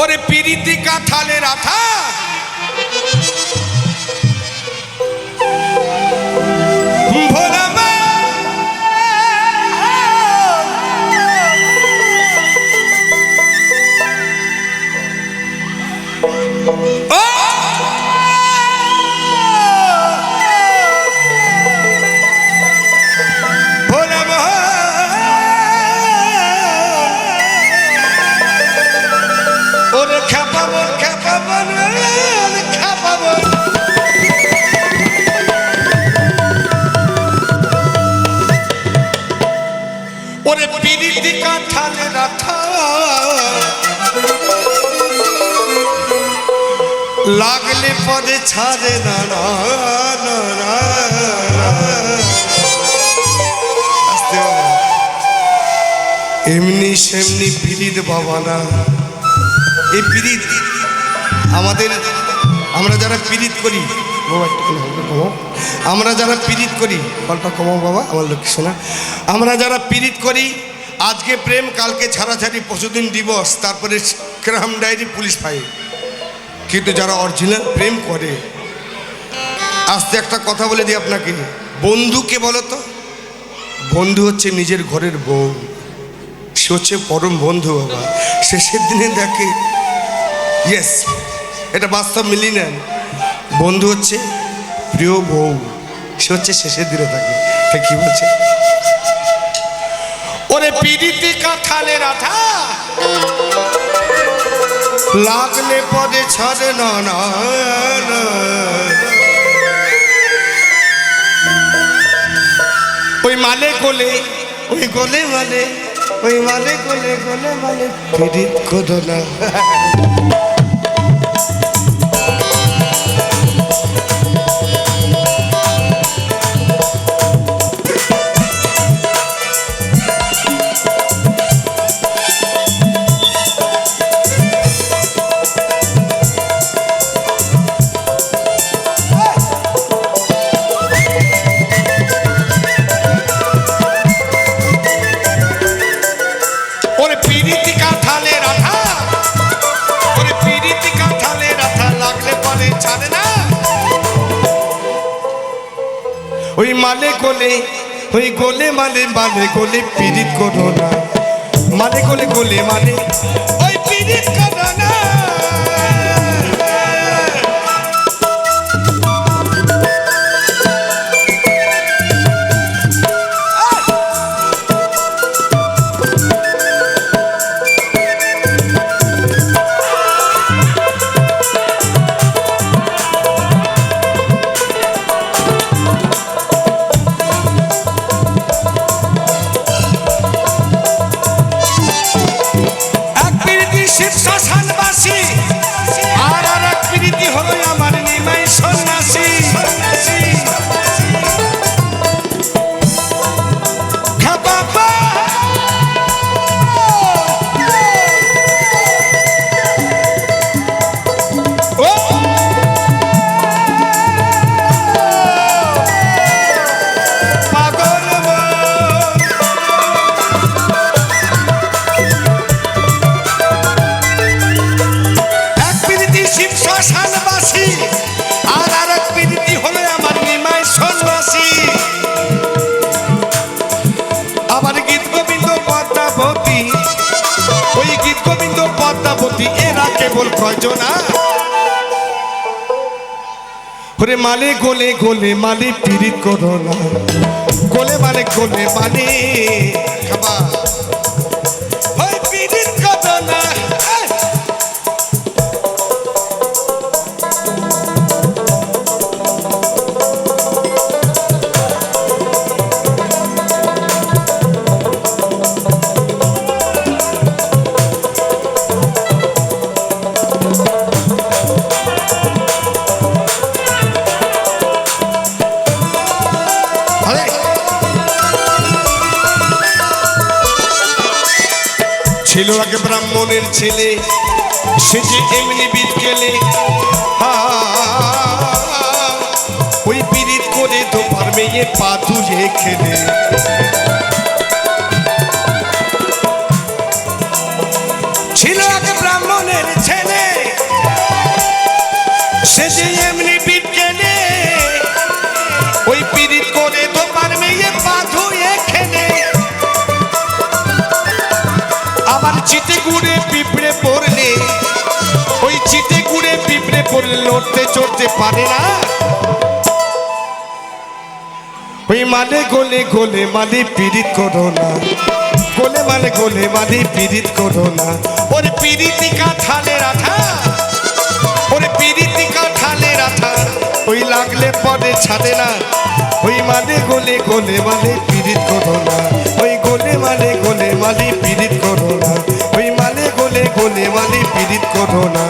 ওরে পিরিতি কাঁঠালের আঠা। লাগলে পদে ছাড়ে না। এমনি সেমনি পিরিত বাবা না এই পিরিত আমাদের, আমরা যারা পিরিত করি আমরা যারা পিরিত করি ফলটা কমাও বাবা, আমার লক্ষ্মী শোনা। আমরা যারা পিরিত করি, আজকে প্রেম, কালকে ছাড়াছাড়ি, পরশুদিন ডিভোর্স তারপরে ক্রাম ডায়েরি পুলিশ ফাইল। কিন্তু যারা অরিজিনাল প্রেম করে, আস্তে একটা কথা বলে দিই আপনাকে। বন্ধুকে বলো তো, বন্ধু হচ্ছে নিজের ঘরের বউ। সে হচ্ছে পরম বন্ধু বাবা। শেষের দিনে দেখে ইয়েস এটা বাস্তব মিলি নেন। বন্ধু হচ্ছে প্রিয় বউ। সে হচ্ছে শেষের দিনে থাকে। ঠিক কি বলছে? ওরে পিড়িতি কাঁঠালের আঠা। লাগলে পদে ছাড়ে না। ওই মালে কোলে, ওই গোলে মালে, ওই মালে কোলে, গোলে মালে, ফিরিত করো ওই মালে কোলে, ওই গোলে মালে মালে গোলে পিড়িত করো না। মালে কোলে গোলে মালে। ওই পিড়িত পদ্মাবতী ওই গীত গোবিন্দ পদ্মাবতী এরা কেবল প্রয়োজনা। ওরে মালে গোলে গোলে মালে পিরিত করো গোলে মালে গোলে মালে খাবা ছিল ব্রাহ্মণের ছেলে, সে যে এমনি বিদ গেলে ওই পিরিত করে তো পারবে পা তুলে খেলে। লড়তে চড়তে পারে না। ওই মানে গোলে গোলে মানে পিরিত করো না। গোলে মানে গোলে মানে পিরিত করো না। ওরে পিরিতিকা থালে রাঠা ওরে পিরিতিকা থালে রাঠা ওই লাগলে পরে ছাড়ে না। ওই মানে গোলে গোলে মানে পিরিত করো না। ওই গোলে মানে গোলে মানে পিরিত করো না। ওই মানে গোলে গোলে মানে পিরিত করো না।